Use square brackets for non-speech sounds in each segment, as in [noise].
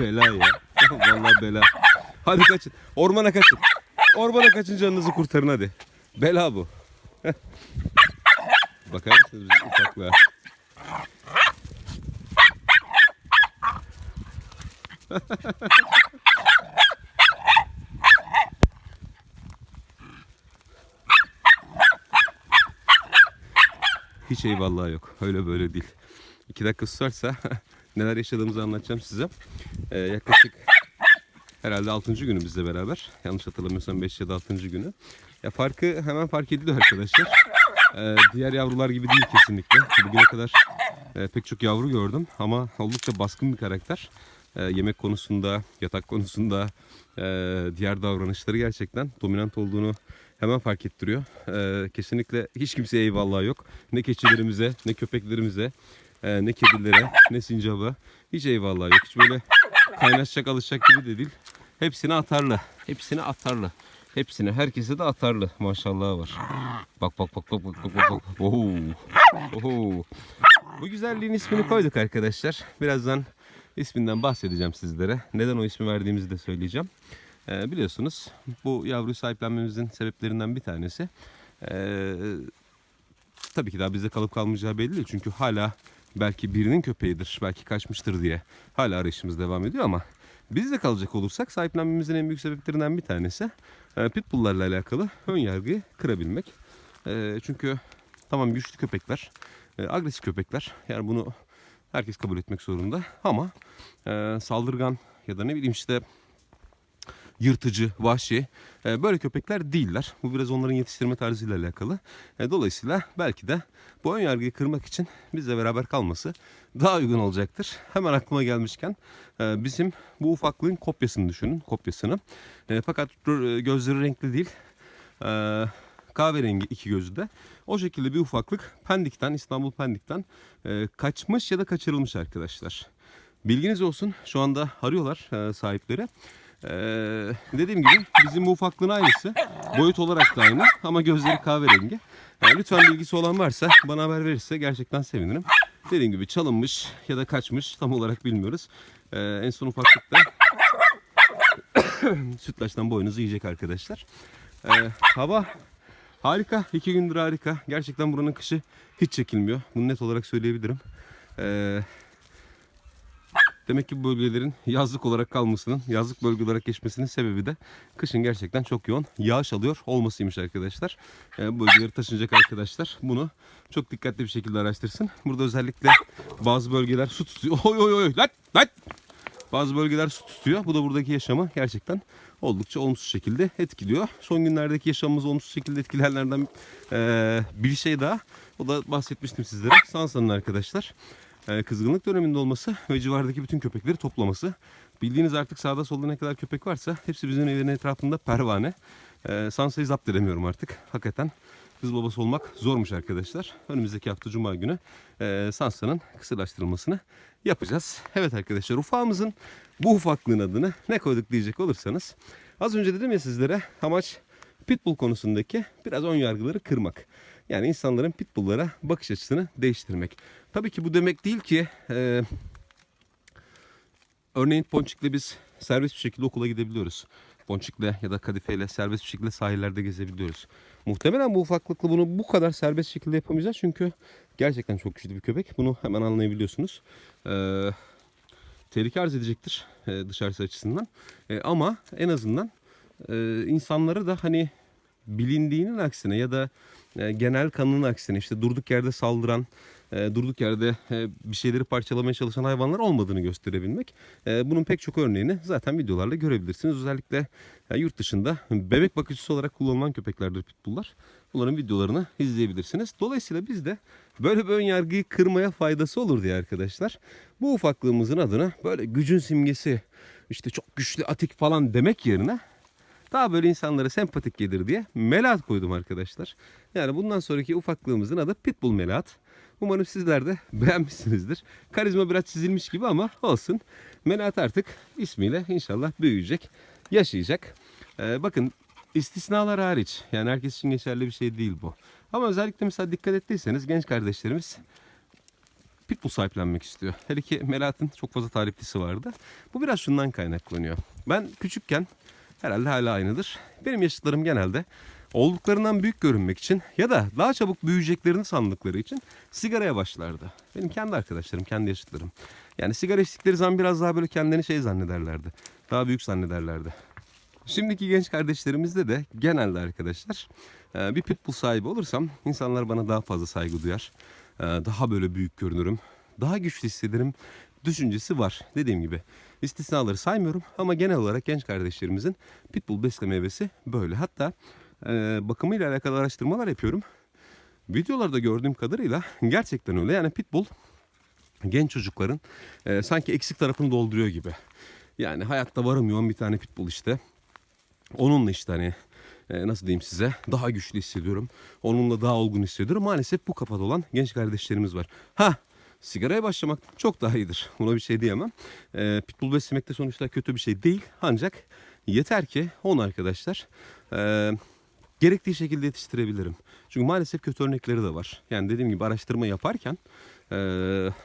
bela ya. [laughs] Vallahi bela. Hadi kaçın. Ormana kaçın. Ormana kaçın canınızı kurtarın hadi. Bela bu. [laughs] Bakar mısınız bizim ufaklığa? [laughs] Hiç eyvallah yok. Öyle böyle değil. İki dakika susarsa neler yaşadığımızı anlatacağım size. Ee, yaklaşık herhalde 6. günü bizle beraber. Yanlış hatırlamıyorsam 5 ya da 6. günü. Ya farkı hemen fark ediliyor arkadaşlar. Ee, diğer yavrular gibi değil kesinlikle. Bugüne kadar e, pek çok yavru gördüm ama oldukça baskın bir karakter. Ee, yemek konusunda, yatak konusunda, e, diğer davranışları gerçekten dominant olduğunu hemen fark ettiriyor. Ee, kesinlikle hiç kimseye eyvallah yok. Ne keçilerimize, ne köpeklerimize, e, ne kedilere, ne sincaba. Hiç eyvallah yok. Hiç böyle kaynaşacak, alışacak gibi de değil. Hepsine atarlı. Hepsine atarlı. Hepsine, herkese de atarlı. Maşallah var. Bak bak bak bak bak bak bak. bak. Oo. Bu güzelliğin ismini koyduk arkadaşlar. Birazdan isminden bahsedeceğim sizlere. Neden o ismi verdiğimizi de söyleyeceğim. Ee, biliyorsunuz bu yavruyu sahiplenmemizin sebeplerinden bir tanesi. Ee, tabii ki daha bizde kalıp kalmayacağı belli değil. Çünkü hala belki birinin köpeğidir, belki kaçmıştır diye hala arayışımız devam ediyor ama bizde kalacak olursak sahiplenmemizin en büyük sebeplerinden bir tanesi e, pitbulllarla alakalı ön yargıyı kırabilmek. E, çünkü tamam güçlü köpekler, e, agresif köpekler yani bunu herkes kabul etmek zorunda ama saldırgan ya da ne bileyim işte yırtıcı, vahşi e, böyle köpekler değiller. Bu biraz onların yetiştirme tarzıyla alakalı. E, dolayısıyla belki de bu ön yargıyı kırmak için bizle beraber kalması daha uygun olacaktır. Hemen aklıma gelmişken e, bizim bu ufaklığın kopyasını düşünün, kopyasını. Fakat gözleri renkli değil. Kahverengi iki gözü de. O şekilde bir ufaklık Pendik'ten, İstanbul Pendik'ten kaçmış ya da kaçırılmış arkadaşlar. Bilginiz olsun şu anda arıyorlar sahipleri. Ee, dediğim gibi bizim bu ufaklığın aynısı. Boyut olarak da aynı ama gözleri kahverengi. Yani lütfen bilgisi olan varsa bana haber verirse gerçekten sevinirim. Dediğim gibi çalınmış ya da kaçmış tam olarak bilmiyoruz. Ee, en son ufaklıkta [coughs] sütlaçtan boynuzu yiyecek arkadaşlar. Ee, hava harika. iki gündür harika. Gerçekten buranın kışı hiç çekilmiyor. Bunu net olarak söyleyebilirim. Ee, Demek ki bu bölgelerin yazlık olarak kalmasının, yazlık bölge olarak geçmesinin sebebi de kışın gerçekten çok yoğun yağış alıyor olmasıymış arkadaşlar. Yani bu bölgeleri taşınacak arkadaşlar bunu çok dikkatli bir şekilde araştırsın. Burada özellikle bazı bölgeler su tutuyor. Oy oy oy lan lan. Bazı bölgeler su tutuyor. Bu da buradaki yaşamı gerçekten oldukça olumsuz şekilde etkiliyor. Son günlerdeki yaşamımızı olumsuz şekilde etkileyenlerden eee, bir şey daha. O da bahsetmiştim sizlere. Sansa'nın arkadaşlar e, kızgınlık döneminde olması ve civardaki bütün köpekleri toplaması. Bildiğiniz artık sağda solda ne kadar köpek varsa hepsi bizim evin etrafında pervane. E, Sansa'yı zapt edemiyorum artık. Hakikaten kız babası olmak zormuş arkadaşlar. Önümüzdeki hafta Cuma günü e, Sansa'nın kısırlaştırılmasını yapacağız. Evet arkadaşlar ufağımızın bu ufaklığın adını ne koyduk diyecek olursanız. Az önce dedim ya sizlere amaç pitbull konusundaki biraz ön yargıları kırmak. Yani insanların pitbulllara bakış açısını değiştirmek. Tabii ki bu demek değil ki e, örneğin Ponçik'le biz serbest bir şekilde okula gidebiliyoruz. Ponçik'le ya da Kadife'yle serbest bir şekilde sahillerde gezebiliyoruz. Muhtemelen bu ufaklıkla bunu bu kadar serbest şekilde yapamayacağız. Çünkü gerçekten çok güçlü bir köpek. Bunu hemen anlayabiliyorsunuz. Ee, tehlike arz edecektir e, dışarısı açısından. E, ama en azından e, insanları da hani bilindiğinin aksine ya da genel kanının aksine işte durduk yerde saldıran, e, durduk yerde e, bir şeyleri parçalamaya çalışan hayvanlar olmadığını gösterebilmek. E, bunun pek çok örneğini zaten videolarla görebilirsiniz. Özellikle e, yurt dışında bebek bakıcısı olarak kullanılan köpeklerdir pitbulllar. Bunların videolarını izleyebilirsiniz. Dolayısıyla biz de böyle bir ön yargıyı kırmaya faydası olur diye arkadaşlar. Bu ufaklığımızın adına böyle gücün simgesi, işte çok güçlü atik falan demek yerine daha böyle insanlara sempatik gelir diye Melat koydum arkadaşlar. Yani bundan sonraki ufaklığımızın adı Pitbull Melat. Umarım sizler de [laughs] beğenmişsinizdir. Karizma biraz çizilmiş gibi ama olsun. Melat artık ismiyle inşallah büyüyecek, yaşayacak. Ee, bakın istisnalar hariç yani herkes için geçerli bir şey değil bu. Ama özellikle mesela dikkat ettiyseniz genç kardeşlerimiz pitbull sahiplenmek istiyor. Hele ki Melahat'ın çok fazla taliplisi vardı. Bu biraz şundan kaynaklanıyor. Ben küçükken herhalde hala aynıdır. Benim yaşıtlarım genelde olduklarından büyük görünmek için ya da daha çabuk büyüyeceklerini sandıkları için sigaraya başlardı. Benim kendi arkadaşlarım, kendi yaşıtlarım. Yani sigara içtikleri zaman biraz daha böyle kendilerini şey zannederlerdi. Daha büyük zannederlerdi. Şimdiki genç kardeşlerimizde de genelde arkadaşlar e, bir pitbull sahibi olursam insanlar bana daha fazla saygı duyar. E, Daha böyle büyük görünürüm. Daha güçlü hissederim düşüncesi var. Dediğim gibi istisnaları saymıyorum ama genel olarak genç kardeşlerimizin pitbull besleme hevesi böyle. Hatta e, bakımıyla alakalı araştırmalar yapıyorum. Videolarda gördüğüm kadarıyla gerçekten öyle. Yani pitbull genç çocukların e, sanki eksik tarafını dolduruyor gibi. Yani hayatta varamıyor bir tane pitbull işte. Onunla işte hani e, nasıl diyeyim size daha güçlü hissediyorum. Onunla daha olgun hissediyorum. Maalesef bu kafada olan genç kardeşlerimiz var. Ha sigaraya başlamak çok daha iyidir. Buna bir şey diyemem. E, pitbull beslemek de sonuçta kötü bir şey değil. Ancak yeter ki onu arkadaşlar e, gerektiği şekilde yetiştirebilirim. Çünkü maalesef kötü örnekleri de var. Yani dediğim gibi araştırma yaparken e,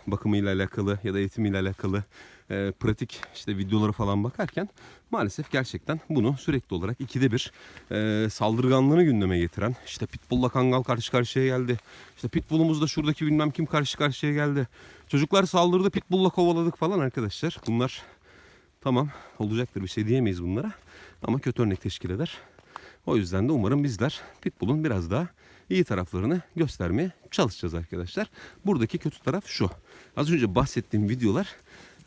bakımıyla alakalı ya da eğitimiyle alakalı e, pratik işte videolara falan bakarken maalesef gerçekten bunu sürekli olarak ikide bir e, saldırganlığını gündeme getiren işte Pitbull'la Kangal karşı karşıya geldi. İşte Pitbull'umuzda şuradaki bilmem kim karşı karşıya geldi. Çocuklar saldırdı Pitbull'la kovaladık falan arkadaşlar. Bunlar tamam olacaktır bir şey diyemeyiz bunlara ama kötü örnek teşkil eder. O yüzden de umarım bizler Pitbull'un biraz daha iyi taraflarını göstermeye çalışacağız arkadaşlar. Buradaki kötü taraf şu. Az önce bahsettiğim videolar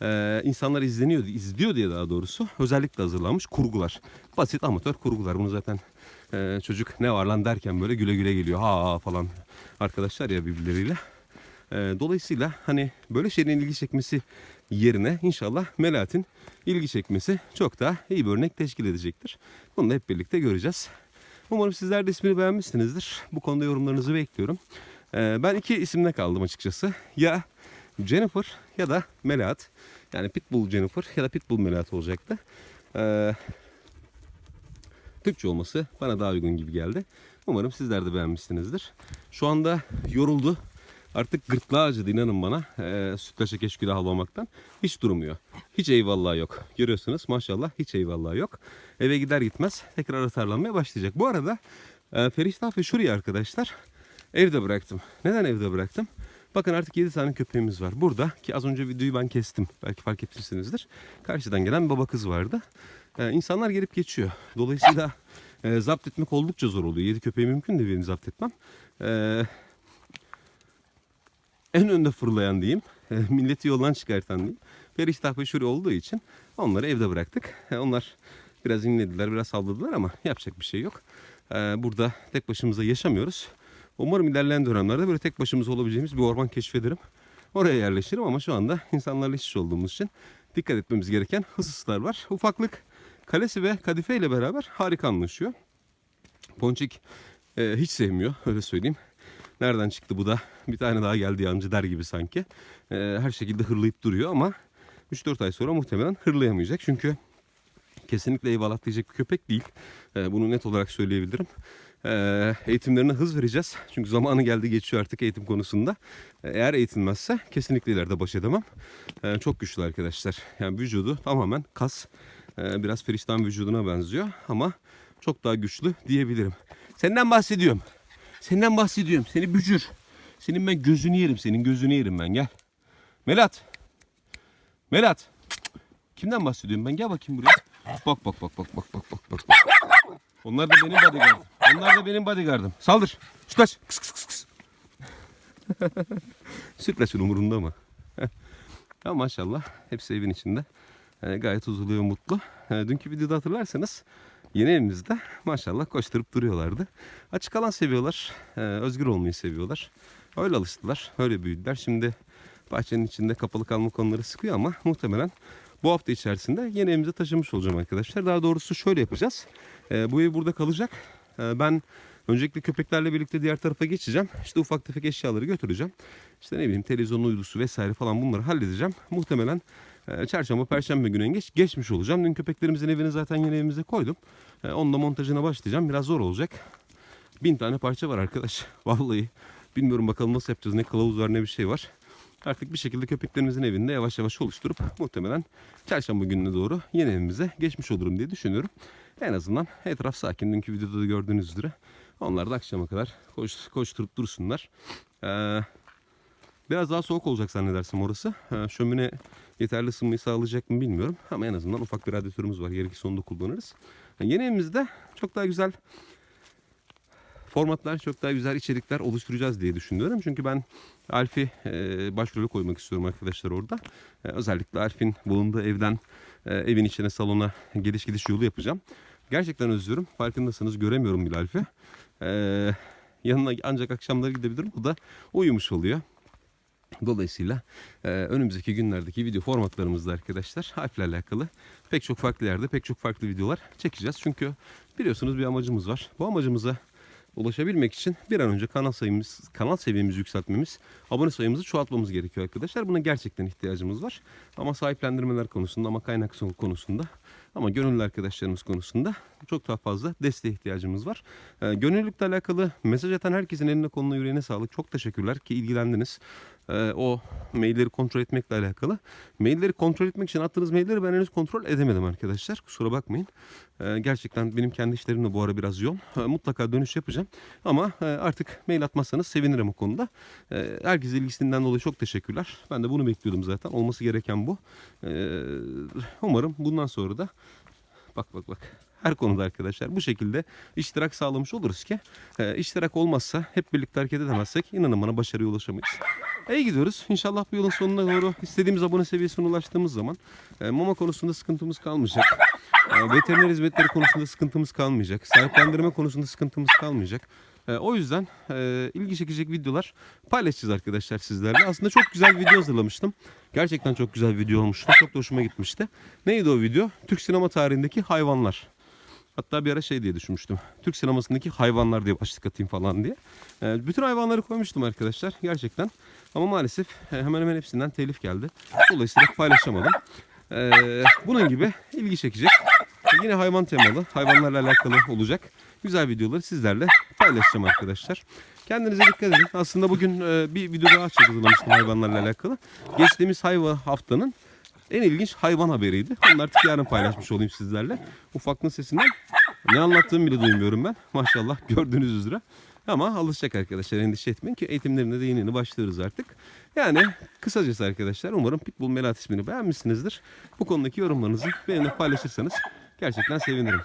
e, insanlar izleniyor, izliyor diye daha doğrusu özellikle hazırlanmış kurgular. Basit amatör kurgular. Bunu zaten e, çocuk ne var lan derken böyle güle güle geliyor. Ha falan arkadaşlar ya birbirleriyle. E, dolayısıyla hani böyle şeylerin ilgi çekmesi yerine inşallah Melahat'in ilgi çekmesi çok daha iyi bir örnek teşkil edecektir. Bunu da hep birlikte göreceğiz. Umarım sizler de ismini beğenmişsinizdir. Bu konuda yorumlarınızı bekliyorum. Ee, ben iki isimle kaldım açıkçası. Ya Jennifer ya da Melahat. Yani Pitbull Jennifer ya da Pitbull Melahat olacaktı. Ee, Türkçe olması bana daha uygun gibi geldi. Umarım sizler de beğenmişsinizdir. Şu anda yoruldu. Artık gırtlağı acıdı inanın bana. Ee, sütlaça keşkülü havlamaktan. Hiç durmuyor. Hiç eyvallah yok. Görüyorsunuz maşallah hiç eyvallah yok. Eve gider gitmez tekrar atarlanmaya başlayacak. Bu arada e, Feriştah ve Şuri'yi arkadaşlar evde bıraktım. Neden evde bıraktım? Bakın artık 7 tane köpeğimiz var. Burada ki az önce videoyu ben kestim. Belki fark etmişsinizdir. Karşıdan gelen baba kız vardı. Ee, insanlar gelip geçiyor. Dolayısıyla e, zapt etmek oldukça zor oluyor. 7 köpeği mümkün de birini zapt etmem. Ee, en önde fırlayan diyeyim. e, Milleti yoldan çıkartan diyeyim. Feriştah ve Şuri olduğu için onları evde bıraktık. E, Onlar biraz inlediler, biraz salladılar ama yapacak bir şey yok. E, Burada tek başımıza yaşamıyoruz. Umarım ilerleyen dönemlerde böyle tek başımıza olabileceğimiz bir orman keşfederim. Oraya yerleşirim ama şu anda insanlarla içe olduğumuz için dikkat etmemiz gereken hususlar var. Ufaklık kalesi ve kadife ile beraber harika anlaşıyor. Ponçik e, hiç sevmiyor öyle söyleyeyim. Nereden çıktı bu da bir tane daha geldi yancı der gibi sanki. E, her şekilde hırlayıp duruyor ama 3-4 ay sonra muhtemelen hırlayamayacak. Çünkü kesinlikle eyvallah diyecek bir köpek değil. E, bunu net olarak söyleyebilirim. E, eğitimlerine hız vereceğiz. Çünkü zamanı geldi geçiyor artık eğitim konusunda. E, eğer eğitilmezse kesinlikle ileride baş edemem. E, çok güçlü arkadaşlar. Yani vücudu tamamen kas. Biraz Feriştan vücuduna benziyor ama çok daha güçlü diyebilirim. Senden bahsediyorum. Senden bahsediyorum. Seni bücür. Senin ben gözünü yerim. Senin gözünü yerim ben. Gel. Melat. Melat. Kimden bahsediyorum ben? Gel bakayım buraya. Bak bak bak bak bak bak bak. bak. Onlar da benim bodyguardım. Onlar da benim bodyguardım. Saldır. Sütlaç. Kıs kıs kıs kıs. [laughs] Sütlaçın umurunda mı? [laughs] ya maşallah. Hepsi evin içinde. Yani gayet huzurlu ve mutlu. E, dünkü videoda hatırlarsanız yeni evimizde maşallah koşturup duruyorlardı. Açık alan seviyorlar. e, özgür olmayı seviyorlar. Öyle alıştılar. Öyle büyüdüler. Şimdi bahçenin içinde kapalı kalma konuları sıkıyor ama muhtemelen bu hafta içerisinde yeni evimize taşımış olacağım arkadaşlar. Daha doğrusu şöyle yapacağız. E, bu ev burada kalacak. E, ben öncelikle köpeklerle birlikte diğer tarafa geçeceğim. İşte ufak tefek eşyaları götüreceğim. İşte ne bileyim televizyon uydusu vesaire falan bunları halledeceğim. Muhtemelen e, çarşamba, perşembe günü geç, geçmiş olacağım. Dün köpeklerimizin evini zaten yeni evimize koydum. E, onun da montajına başlayacağım. Biraz zor olacak. Bin tane parça var arkadaş. [laughs] Vallahi bilmiyorum bakalım nasıl yapacağız. Ne kılavuz var ne bir şey var. artık bir şekilde köpeklerimizin evinde yavaş yavaş oluşturup muhtemelen çarşamba gününe doğru yeni evimize geçmiş olurum diye düşünüyorum. En azından etraf sakin. Dünkü videoda da gördüğünüz üzere. Onlar da akşama kadar koş, koşturup dursunlar. Ee, biraz daha soğuk olacak zannedersem orası. Ee, şömine yeterli ısınmayı sağlayacak mı bilmiyorum. Ama en azından ufak bir radyatörümüz var. Gerekirse onu da kullanırız. Yani yeni evimizde çok daha güzel formatlar, çok daha güzel içerikler oluşturacağız diye düşünüyorum. Çünkü ben Alf'i e, başrole koymak istiyorum arkadaşlar orada. E, özellikle Alf'in bulunduğu evden e, evin içine salona geliş gidiş yolu yapacağım. Gerçekten özlüyorum. Farkındasınız göremiyorum bile Alf'i. E, yanına ancak akşamları gidebilirim. O da uyumuş oluyor. Dolayısıyla e, önümüzdeki günlerdeki video formatlarımızda arkadaşlar Alf'le alakalı pek çok farklı yerde pek çok farklı videolar çekeceğiz. Çünkü biliyorsunuz bir amacımız var. Bu amacımıza ulaşabilmek için bir an önce kanal sayımız, kanal seviyemizi yükseltmemiz, abone sayımızı çoğaltmamız gerekiyor arkadaşlar. Buna gerçekten ihtiyacımız var. Ama sahiplendirmeler konusunda, ama kaynak konusunda, ama gönüllü arkadaşlarımız konusunda çok daha fazla desteğe ihtiyacımız var. Ee, gönüllülükle alakalı mesaj atan herkesin eline koluna yüreğine sağlık. Çok teşekkürler ki ilgilendiniz. Ee, o mailleri kontrol etmekle alakalı. Mailleri kontrol etmek için attığınız mailleri ben henüz kontrol edemedim arkadaşlar. Kusura bakmayın. Ee, gerçekten benim kendi işlerim de bu ara biraz yoğun. Ee, mutlaka dönüş yapacağım. Ama e, artık mail atmazsanız sevinirim o konuda. Ee, herkese ilgisinden dolayı çok teşekkürler. Ben de bunu bekliyordum zaten. Olması gereken bu. Ee, umarım bundan sonra da bak bak bak her konuda arkadaşlar bu şekilde iştirak sağlamış oluruz ki e, iştirak olmazsa hep birlikte hareket edemezsek inanın bana başarıya ulaşamayız. İyi gidiyoruz. İnşallah bu yılın sonuna doğru istediğimiz abone seviyesine ulaştığımız zaman e, mama konusunda sıkıntımız kalmayacak. E, veteriner hizmetleri konusunda sıkıntımız kalmayacak. Sahiplendirme konusunda sıkıntımız kalmayacak. E, o yüzden e, ilgi çekecek videolar paylaşacağız arkadaşlar sizlerle. Aslında çok güzel bir video hazırlamıştım. Gerçekten çok güzel bir video olmuştu. Çok da hoşuma gitmişti. Neydi o video? Türk sinema tarihindeki hayvanlar. Hatta bir ara şey diye düşünmüştüm. Türk sinemasındaki hayvanlar diye başlık atayım falan diye. Ee, bütün hayvanları koymuştum arkadaşlar gerçekten. Ama maalesef e, hemen hemen hepsinden telif geldi. Dolayısıyla paylaşamadım. Ee, bunun gibi ilgi çekecek. Yine hayvan temalı, hayvanlarla alakalı olacak. Güzel videoları sizlerle paylaşacağım arkadaşlar. Kendinize dikkat edin. Aslında bugün e, bir video daha hazırlamıştım hayvanlarla alakalı. Geçtiğimiz hayvan haftanın en ilginç hayvan haberiydi. Onu artık yarın paylaşmış olayım sizlerle. Ufaklığın sesinden ne anlattığımı bile duymuyorum ben. Maşallah gördüğünüz üzere. Ama alışacak arkadaşlar endişe etmeyin ki eğitimlerine de yeni yeni başlıyoruz artık. Yani kısacası arkadaşlar umarım Pitbull Melat ismini beğenmişsinizdir. Bu konudaki yorumlarınızı benimle paylaşırsanız gerçekten sevinirim.